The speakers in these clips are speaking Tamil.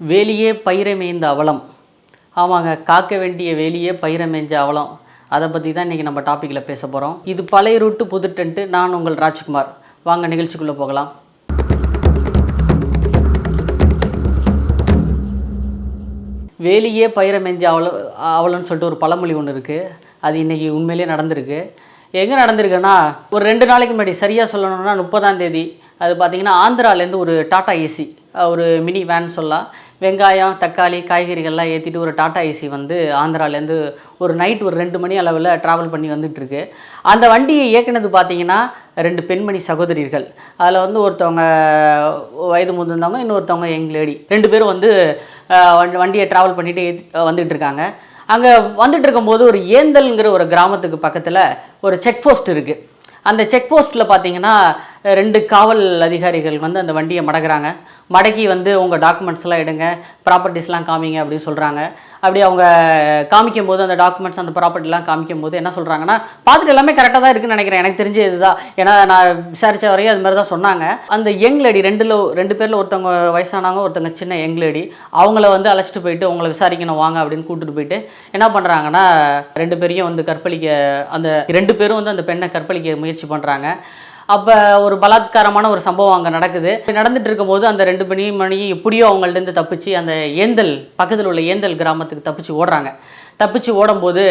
வேலியே பயிரை மேய்ந்த அவலம். ஆமாங்க காக்க வேண்டிய வேலியே பயிரை மேய்ஞ்ச அவலம். அதை பற்றி தான் இன்றைக்கி நம்ம டாப்பிக்கில் பேச போகிறோம் இது பழைய ரூட்டு புது டென்ட்டு நான் உங்கள் ராஜ்குமார். வாங்க நிகழ்ச்சிக்குள்ளே போகலாம். வேலியே பயிரை மேய்ஞ்ச அவல அவலன்னு சொல்லிட்டு ஒரு பழமொழி ஒன்று இருக்குது அது இன்றைக்கி உண்மையிலேயே நடந்திருக்கு. எங்கே நடந்திருக்குன்னா ஒரு ரெண்டு நாளைக்கு முன்னாடி சரியாக சொல்லணும்னா முப்பதாம் தேதி. அது பார்த்திங்கன்னா ஆந்திராலேருந்து ஒரு டாட்டா ஏசி ஒரு மினி வேன் சொல்லலாம். வெங்காயம் தக்காளி காய்கறிகள்லாம் ஏற்றிட்டு ஒரு டாட்டா ஏசி வந்து ஆந்திராலேருந்து ஒரு நைட் ஒரு ரெண்டு மணி அளவில் ட்ராவல் பண்ணி வந்துட்டுருக்கு. அந்த வண்டியை இயக்குனது பார்த்தீங்கன்னா ரெண்டு பெண்மணி சகோதரிகள். அதில் வந்து ஒருத்தவங்க வயது முதிர்ந்தவங்க இன்னொருத்தவங்க யங் லேடி. ரெண்டு பேரும் வந்து வண்டி- வண்டியை ட்ராவல் பண்ணிட்டு வந்துட்டு இருக்காங்க அங்கே வந்துட்டு இருக்கும்போது ஒரு ஏந்தல்ங்கிற ஒரு கிராமத்துக்கு பக்கத்தில் ஒரு செக் போஸ்ட் இருக்குது அந்த செக் போஸ்ட்டில் பார்த்தீங்கன்னா ரெண்டு காவல் அதிகாரிகள் வந்து அந்த வண்டியை மடக்கிறாங்க. மடக்கி வந்து உங்கள் டாக்குமெண்ட்ஸ்லாம் எடுங்க ப்ராப்பர்ட்டிஸ்லாம் காமிங்க அப்படின்னு சொல்கிறாங்க அப்படி அவங்க காமிக்கும் போது அந்த டாக்குமெண்ட்ஸ் அந்த ப்ராப்பர்ட்டிலாம் காமிக்கும் போது என்ன சொல்கிறாங்கன்னா பார்த்துட்டு எல்லாமே கரெக்டாக தான் இருக்குன்னு நினைக்கிறேன். எனக்கு தெரிஞ்ச இதுதான். ஏன்னா நான் விசாரித்த வரையும் அது மாதிரி தான் சொன்னாங்க. அந்த யங் லேடி ரெண்டில் ரெண்டு பேரில் ஒருத்தவங்க வயசானவங்க ஒருத்தவங்க சின்ன யங் லேடி அவங்கள வந்து அழைச்சிட்டு போயிட்டு உங்களை விசாரிக்கணும் வாங்க அப்படின்னு கூப்பிட்டு போயிட்டு என்ன பண்ணுறாங்கன்னா ரெண்டு பேரையும் வந்து கற்பழிக்க அந்த ரெண்டு பேரும் வந்து அந்த பெண்ணை கற்பழிக்க முயற்சி பண்ணுறாங்க அப்போ ஒரு பலாத்காரமான ஒரு சம்பவம் அங்கே நடக்குது. நடந்துட்டு இருக்கும்போது அந்த ரெண்டு மணி மணி எப்படியோ அவங்கள்டேருந்து தப்பிச்சு அந்த ஏந்தல் பக்கத்தில் உள்ள ஏந்தல் கிராமத்துக்கு தப்பிச்சு ஓடுறாங்க. தப்பிச்சு ஓடும்போது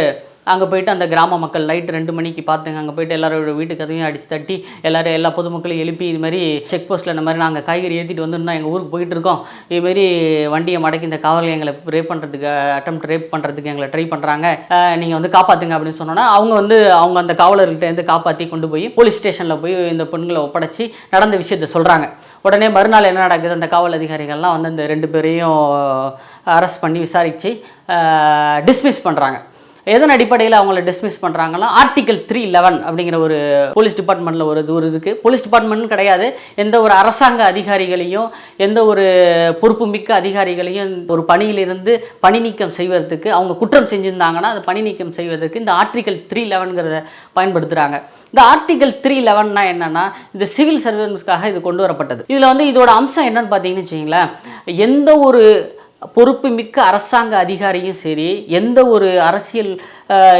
அங்கே போயிட்டு அந்த கிராம மக்கள் நைட் ரெண்டு மணிக்கு பார்த்துங்க அங்கே போயிட்டு எல்லாரோட வீட்டு கதவையும் அடித்து தட்டி எல்லாரும் எல்லா பொதுமக்களையும் எழுப்பி இது மாதிரி செக் போஸ்ட்டில் இந்த மாதிரி நாங்கள் காய்கறி ஏற்றிட்டு வந்து எங்கள் ஊருக்கு போயிட்டு இருக்கோம். இதுமாரி வண்டியை மடக்கி இந்த காவலில் எங்களை ரேப் பண்ணுறதுக்கு அட்டம் ரேப் பண்ணுறதுக்கு எங்களை ட்ரை பண்ணுறாங்க நீங்கள் வந்து காப்பாற்றுங்க அப்படின்னு சொன்னோன்னா அவங்க வந்து அவங்க அந்த காவலர்கிட்ட இருந்து காப்பாற்றி கொண்டு போய் போலீஸ் ஸ்டேஷனில் போய் இந்த பெண்களை ஒப்படைச்சி நடந்த விஷயத்த சொல்கிறாங்க உடனே மறுநாள் என்ன நடக்குது? அந்த காவல் அதிகாரிகள்லாம் வந்து அந்த ரெண்டு பேரையும் அரெஸ்ட் பண்ணி விசாரித்து டிஸ்மிஸ் பண்ணுறாங்க எதன் அடிப்படையில் அவங்கள டிஸ்மிஸ் பண்ணுறாங்கன்னா ஆர்டிகல் த்ரீ லெவன் அப்படிங்கிற ஒரு போலீஸ் டிபார்ட்மெண்ட்டில் ஒரு இது ஒரு இருக்குது போலீஸ் டிபார்ட்மெண்ட் கிடையாது. எந்த ஒரு அரசாங்க அதிகாரிகளையும் எந்த ஒரு பொறுப்பு மிக்க அதிகாரிகளையும் ஒரு பணியிலிருந்து பணி நீக்கம் செய்வதற்கு அவங்க குற்றம் செஞ்சுருந்தாங்கன்னா அது பணி நீக்கம் செய்வதற்கு இந்த ஆர்டிகல் த்ரீ லெவன்கிறத பயன்படுத்துகிறாங்க இந்த ஆர்டிகல் த்ரீ லெவன்னா என்னன்னா இந்த சிவில் சர்வீஸ்க்காக இது கொண்டு வரப்பட்டது. இதில் வந்து இதோட அம்சம் என்னன்னு பார்த்தீங்கன்னு வச்சிங்களேன் எந்த ஒரு பொறுப்பு மிக்க அரசாங்க அதிகாரியும் சரி எந்த ஒரு அரசியல்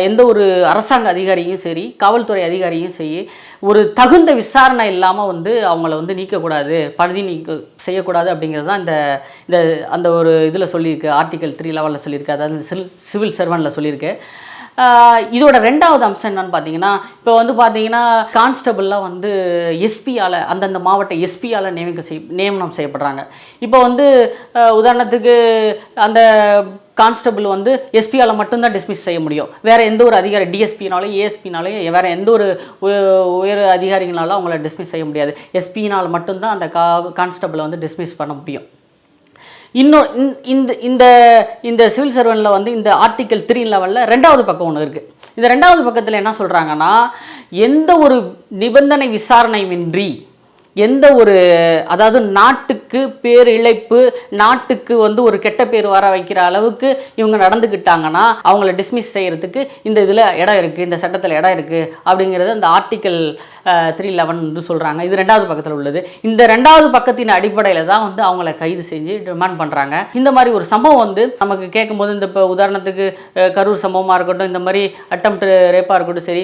எந்த ஒரு அரசாங்க அதிகாரியும் சரி காவல்துறை அதிகாரியும் சரி ஒரு தகுந்த விசாரணை இல்லாமல் வந்து அவங்கள வந்து நீக்கக்கூடாது பதவி நீக்க செய்யக்கூடாது அப்படிங்கிறது தான் இந்த இந்த அந்த ஒரு இதில் சொல்லியிருக்கு ஆர்டிக்கல் த்ரீ லெவலில் சொல்லியிருக்கு அதாவது சிவில் சிவில் சர்வனில் சொல்லியிருக்கு. இதோட ரெண்டாவது அம்சம் என்னன்னு பார்த்தீங்கன்னா இப்போ வந்து பார்த்தீங்கன்னா கான்ஸ்டபிள்லாம் வந்து எஸ்பியால் அந்தந்த மாவட்ட எஸ்பியால் நியமிக்க செய் நியமனம் செய்யப்படுறாங்க. இப்போ வந்து உதாரணத்துக்கு அந்த கான்ஸ்டபிள் வந்து எஸ்பியால் மட்டும்தான் டிஸ்மிஸ் செய்ய முடியும். வேறு எந்த ஒரு அதிகாரி டிஎஸ்பினாலும் ஏஎஸ்பினாலையும் வேறு எந்த ஒரு உயர் அதிகாரிகளாலும் அவங்கள டிஸ்மிஸ் செய்ய முடியாது. எஸ்பினால் மட்டும்தான் அந்த கா கான்ஸ்டபிளை வந்து டிஸ்மிஸ் பண்ண முடியும். இன்னும் இந்த- இந்த இந்த இந்த சிவில் சர்வனில் வந்து இந்த ஆர்டிக்கல் த்ரீ லெவலில் ரெண்டாவது பக்கம் ஒன்று இருக்குது இந்த ரெண்டாவது பக்கத்தில் என்ன சொல்கிறாங்கன்னா எந்த ஒரு நிபந்தனை விசாரணையின்றி எந்த ஒரு அதாவது நாட்டுக்கு பேரிழைப்பு நாட்டுக்கு வந்து ஒரு கெட்ட பேர் வர வைக்கிற அளவுக்கு இவங்க நடந்துக்கிட்டாங்கன்னா அவங்கள டிஸ்மிஸ் செய்கிறதுக்கு இந்த இதில் இடம் இருக்குது இந்த சட்டத்தில் இடம் இருக்குது அப்படிங்கிறது அந்த ஆர்டிக்கல் த்ரீ லெவன் வந்து சொல்கிறாங்க இது ரெண்டாவது பக்கத்தில் உள்ளது. இந்த ரெண்டாவது பக்கத்தின் அடிப்படையில் தான் வந்து அவங்கள கைது செஞ்சு டிமாண்ட் பண்ணுறாங்க இந்த மாதிரி ஒரு சம்பவம் வந்து நமக்கு கேட்கும்போது இந்த இப்போ உதாரணத்துக்கு கரூர் சம்பவமாக இருக்கட்டும் இந்த மாதிரி அட்டம் ரேப்பாக இருக்கட்டும் சரி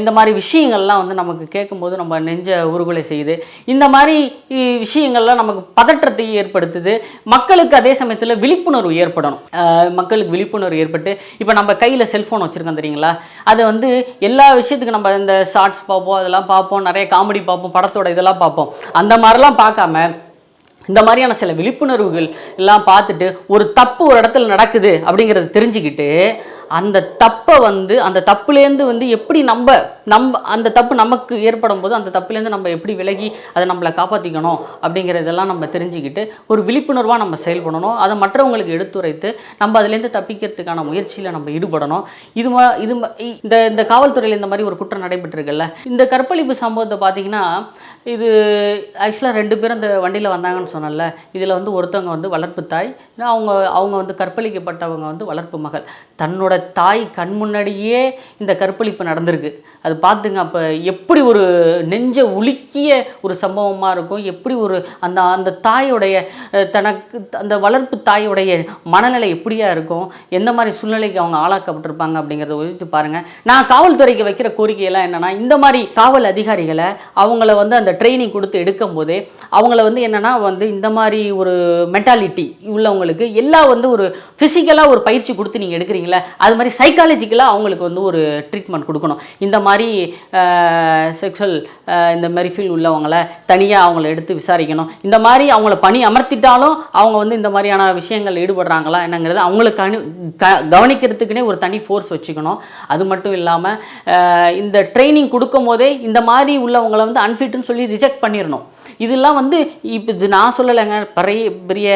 இந்த மாதிரி விஷயங்கள்லாம் வந்து நமக்கு கேட்கும்போது நம்ம நெஞ்ச உருகுலை செய்யுது. இந்த மாதிரி விஷயங்கள்லாம் நமக்கு பதற்றத்தை ஏற்படுத்துது. மக்களுக்கு அதே சமயத்தில் விழிப்புணர்வு ஏற்படணும். மக்களுக்கு விழிப்புணர்வு ஏற்பட்டு இப்போ நம்ம கையில் செல்ஃபோன் வச்சுருக்கோம் தெரியுங்களா? அதை வந்து எல்லா விஷயத்துக்கு நம்ம இந்த ஷார்ட்ஸ் பார்ப்போம் அதெல்லாம் பார்ப்போம் நிறைய காமெடி பார்ப்போம் படத்தோட இதெல்லாம் பார்ப்போம். அந்த மாதிரிலாம் பார்க்காம இந்த மாதிரியான சில விழிப்புணர்வுகள் எல்லாம் பார்த்துட்டு ஒரு தப்பு ஒரு இடத்துல நடக்குது அப்படிங்கிறத தெரிஞ்சுக்கிட்டு அந்த தப்பை வந்து அந்த தப்புலேருந்து வந்து எப்படி நம்ம நம்ம அந்த தப்பு நமக்கு ஏற்படும் போது அந்த தப்புலேருந்து நம்ம எப்படி விலகி அதை நம்மளை காப்பாற்றிக்கணும் அப்படிங்கிறதெல்லாம் நம்ம தெரிஞ்சுக்கிட்டு ஒரு விழிப்புணர்வாக நம்ம செயல்படணும். அதை மற்றவங்களுக்கு எடுத்துரைத்து நம்ம அதுலேருந்து தப்பிக்கிறதுக்கான முயற்சியில் நம்ம ஈடுபடணும். இது மா- இது ம- இந்த இந்த காவல்துறையில் இந்த மாதிரி ஒரு குற்றம் நடைபெற்றிருக்குல்ல இந்த கற்பழிப்பு சம்பவத்தை பார்த்தீங்கன்னா இது ஆக்சுவலாக ரெண்டு பேரும் இந்த வண்டியில் வந்தாங்கன்னு சொன்னல இதில் வந்து ஒருத்தவங்க வந்து வளர்ப்பு தாய் அவங்க அவங்க வந்து கற்பழிக்கப்பட்டவங்க வந்து வளர்ப்பு மகள். தன்னோட தாய் கண் முன்னாடியே இந்த கற்பழிப்பு நடந்திருக்கு. அது பார்த்துங்க அப்போ எப்படி ஒரு நெஞ்ச உலுக்கிய ஒரு சம்பவமாக இருக்கும்? எப்படி ஒரு அந்த அந்த தாயோடைய தனக்கு அந்த வளர்ப்பு தாயோடைய மனநிலை எப்படியா இருக்கும்? எந்த மாதிரி சூழ்நிலைக்கு அவங்க ஆளாக்கப்பட்டிருப்பாங்க அப்படிங்கிறத யோசிச்சு பாருங்கள் நான் காவல்துறைக்கு வைக்கிற கோரிக்கையெல்லாம் என்னென்னா இந்த மாதிரி காவல் அதிகாரிகளை அவங்கள வந்து அந்த ட்ரைனிங் கொடுத்து எடுக்கும் போதே அவங்கள வந்து என்னென்னா வந்து இந்த மாதிரி ஒரு மென்டாலிட்டி உள்ளவங்களுக்கு எல்லாம் வந்து ஒரு ஃபிசிக்கலாக ஒரு பயிற்சி கொடுத்து நீங்கள் எடுக்கிறீங்களே அது மாதிரி சைக்காலஜிக்கலாக அவங்களுக்கு வந்து ஒரு ட்ரீட்மெண்ட் கொடுக்கணும். இந்த மாதிரி செக்ஷுவல் இந்த மாதிரி ஃபீல் உள்ளவங்கள தனியாக அவங்கள எடுத்து விசாரிக்கணும். இந்த மாதிரி அவங்கள பணி அமர்த்திட்டாலும் அவங்க வந்து இந்த மாதிரியான விஷயங்கள் ஈடுபடுறாங்களா என்னங்கிறது அவங்களுக்கு அனு க கவனிக்கிறதுக்குனே ஒரு தனி ஃபோர்ஸ் வச்சுக்கணும். அது மட்டும் இல்லாமல் இந்த ட்ரைனிங் கொடுக்கும் போதே இந்த மாதிரி உள்ளவங்களை வந்து அன்ஃபிட்னு சொல்லி ரிஜெக்ட் பண்ணிடணும் இதெல்லாம் வந்து இப்போ இது நான் சொல்லலைங்க. பெரிய பெரிய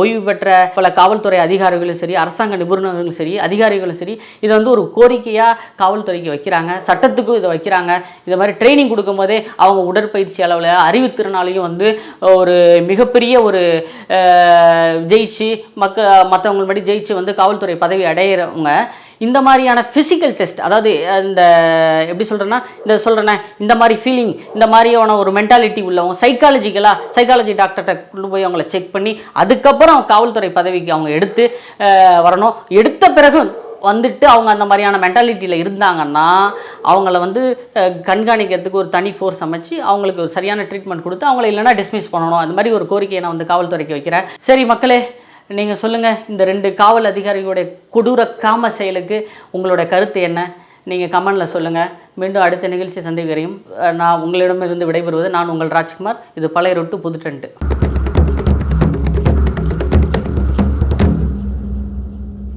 ஓய்வு பெற்ற பல காவல்துறை அதிகாரிகளும் சரி அரசாங்க நிபுணர்களும் சரி அதிகாரிகளும் சரி இதை வந்து ஒரு கோரிக்கையாக காவல்துறைக்கு வைக்கிறாங்க. சட்டத்துக்கும் இதை வைக்கிறாங்க. இது மாதிரி ட்ரைனிங் கொடுக்கும்போதே அவங்க உடற்பயிற்சி அளவில் அறிவுத்திறனாலையும் வந்து ஒரு மிகப்பெரிய ஒரு ஜெயிச்சு மக்க மற்றவங்க முன்னாடி ஜெயிச்சு வந்து காவல்துறை பதவி அடையிறவங்க இந்த மாதிரியான ஃபிசிக்கல் டெஸ்ட் அதாவது இந்த எப்படி சொல்கிறேன்னா இந்த சொல்கிறேனே இந்த மாதிரி ஃபீலிங் இந்த மாதிரியான ஒரு மென்டாலிட்டி உள்ளவங்க சைக்காலஜிக்கலாக சைக்காலஜி டாக்டர்கிட்ட கொண்டு போய் அவங்கள செக் பண்ணி அதுக்கப்புறம் காவல்துறை பதவிக்கு அவங்க எடுத்து வரணும். எடுத்த பிறகு வந்துட்டு அவங்க அந்த மாதிரியான மென்டாலிட்டியில் இருந்தாங்கன்னா அவங்கள வந்து கண்காணிக்கிறதுக்கு ஒரு தனி ஃபோர்ஸ் அமைச்சு அவங்களுக்கு ஒரு சரியான ட்ரீட்மெண்ட் கொடுத்து அவங்கள இல்லைன்னா டிஸ்மிஸ் பண்ணணும். அந்த மாதிரி ஒரு கோரிக்கையை நான் வந்து காவல்துறைக்கு வைக்கிறேன். சரி மக்களே நீங்கள் சொல்லுங்கள் இந்த ரெண்டு காவல் அதிகாரிகளுடைய கொடூர காம செயலுக்கு உங்களோட கருத்து என்ன? நீங்கள் கமெண்டில் சொல்லுங்கள் மீண்டும் அடுத்த நிகழ்ச்சி சந்திக்கிறேன். நான் உங்களிடமிருந்து விடைபெறுவது நான் உங்கள் ராஜ்குமார். இது பழைய ரொட்டு புது டென்ட்டு